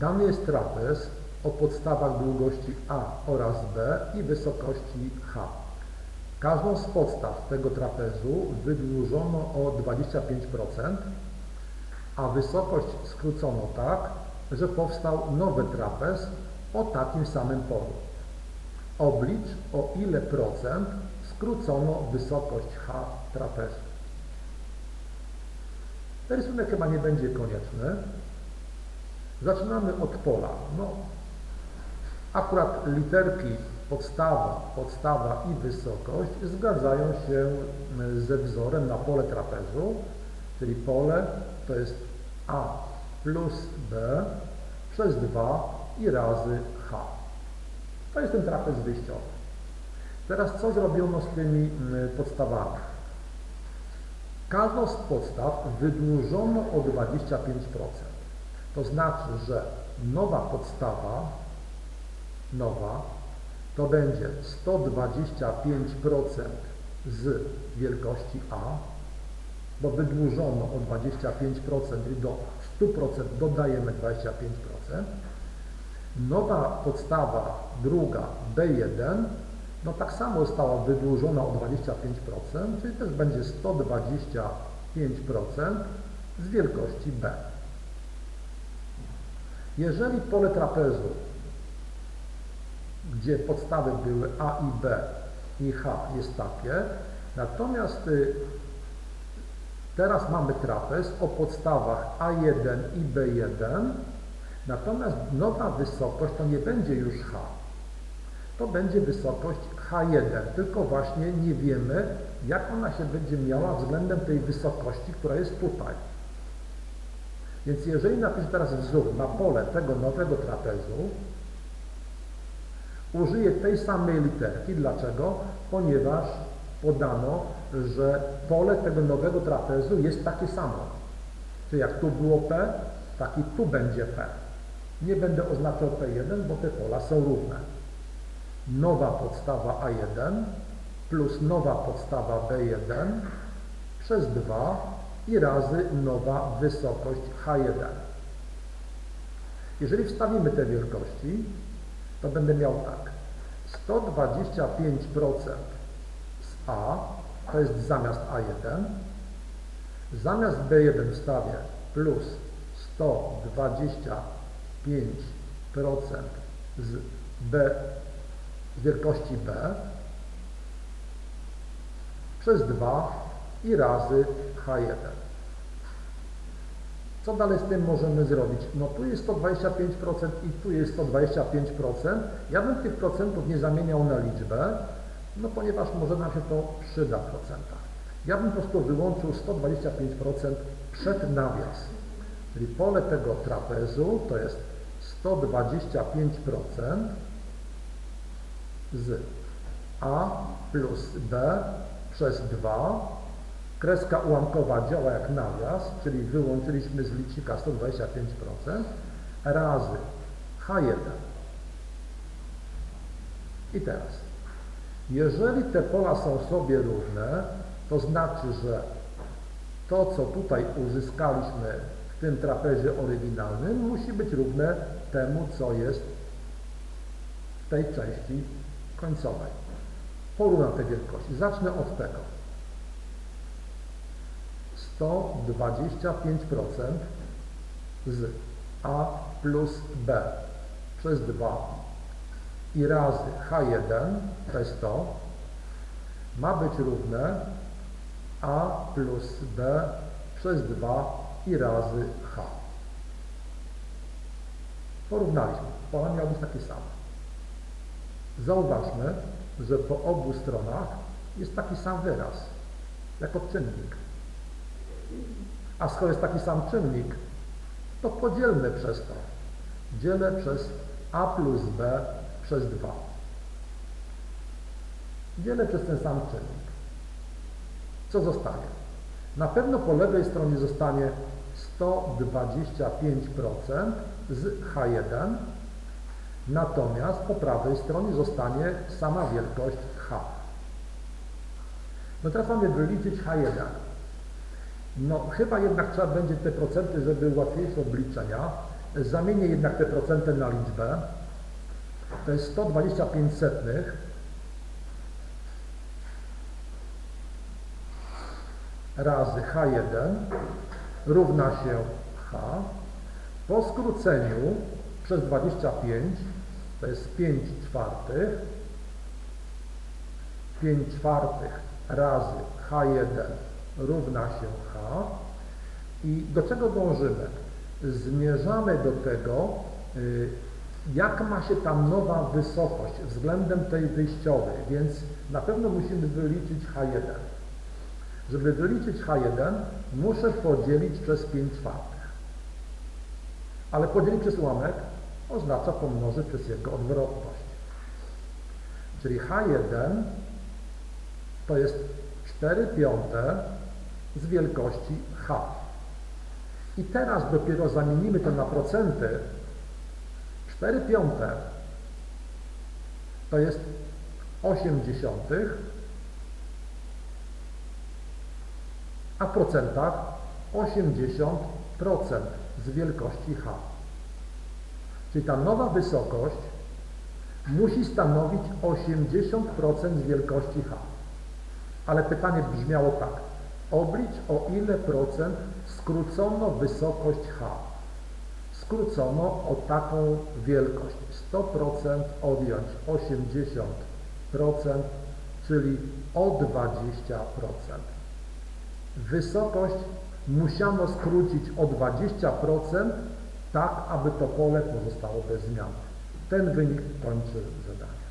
Dany jest trapez o podstawach długości A oraz B i wysokości H. Każdą z podstaw tego trapezu wydłużono o 25%, a wysokość skrócono tak, że powstał nowy trapez o takim samym polu. Oblicz o ile procent skrócono wysokość H trapezu. Ten rysunek chyba nie będzie konieczny. Zaczynamy od pola. No, akurat literki podstawa, podstawa i wysokość zgadzają się ze wzorem na pole trapezu, czyli pole to jest A plus B przez 2 i razy H. To jest ten trapez wyjściowy. Teraz co zrobiono z tymi podstawami? Każdą z podstaw wydłużono o 25%. To znaczy, że nowa podstawa, nowa, to będzie 125% z wielkości A, bo wydłużono o 25% i do 100% dodajemy 25%. Nowa podstawa, druga B1, no tak samo została wydłużona o 25%, czyli też będzie 125% z wielkości B. Jeżeli pole trapezu, gdzie podstawy były A i B i H jest takie, natomiast y, teraz mamy trapez o podstawach A1 i B1, natomiast nowa wysokość to nie będzie już H, to będzie wysokość H1, tylko właśnie nie wiemy, jak ona się będzie miała względem tej wysokości, która jest tutaj. Więc jeżeli napiszę teraz wzór na pole tego nowego trapezu, użyję tej samej literki. Dlaczego? Ponieważ podano, że pole tego nowego trapezu jest takie samo. Czyli jak tu było P, tak i tu będzie P. Nie będę oznaczał P1, bo te pola są równe. Nowa podstawa A1 plus nowa podstawa B1 przez 2 i razy nowa wysokość H1. Jeżeli wstawimy te wielkości, to będę miał tak. 125% z A, to jest zamiast A1, zamiast B1 wstawię plus 125% z B z wielkości B przez 2 i razy H1. Co dalej z tym możemy zrobić? No tu jest 125% i tu jest 125%. Ja bym tych procentów nie zamieniał na liczbę, no ponieważ może nam się to przyda w procentach. Ja bym po prostu wyłączył 125% przed nawias. Czyli pole tego trapezu to jest 125% z A plus B przez 2 Kreska ułamkowa działa jak nawias, czyli wyłączyliśmy z licznika 125% razy H1. I teraz, jeżeli te pola są sobie równe, to znaczy, że to, co tutaj uzyskaliśmy w tym trapezie oryginalnym, musi być równe temu, co jest w tej części końcowej. Porównam te wielkości. Zacznę od tego. 125% z A plus B przez 2 i razy H1, to jest to, ma być równe A plus B przez 2 i razy H. Porównaliśmy. Pola miał być takie same. Zauważmy, że po obu stronach jest taki sam wyraz, jako czynnik. A skoro jest taki sam czynnik, to podzielmy przez to. Dzielę przez a plus b przez 2. Dzielę przez ten sam czynnik. Co zostanie? Na pewno po lewej stronie zostanie 125% z H1, natomiast po prawej stronie zostanie sama wielkość H. No teraz mamy wyliczyć H1. No chyba jednak trzeba będzie te procenty, żeby łatwiejsze obliczenia, Zamienię jednak te procenty na liczbę. To jest 125 setnych razy H1 równa się H. Po skróceniu przez 25 to jest 5 czwartych. 5 czwartych razy H1 równa się H. I do czego dążymy? Zmierzamy do tego, y, jak ma się tam nowa wysokość względem tej wyjściowej, więc na pewno musimy wyliczyć H1. Żeby wyliczyć H1, muszę podzielić przez 5 czwartych. Ale podzielić przez ułamek oznacza pomnożyć przez jego odwrotność. Czyli H1 to jest 4 piąte z wielkości H. I teraz dopiero zamienimy to na procenty. 4 piąte to jest 8 dziesiątych, a w procentach 80% z wielkości H. Czyli ta nowa wysokość musi stanowić 80% z wielkości H. Ale pytanie brzmiało tak. Oblicz o ile procent skrócono wysokość H. Skrócono o taką wielkość. 100% odjąć 80%, czyli o 20%. Wysokość musiano skrócić o 20%, tak aby to pole pozostało bez zmian. Ten wynik kończy zadanie.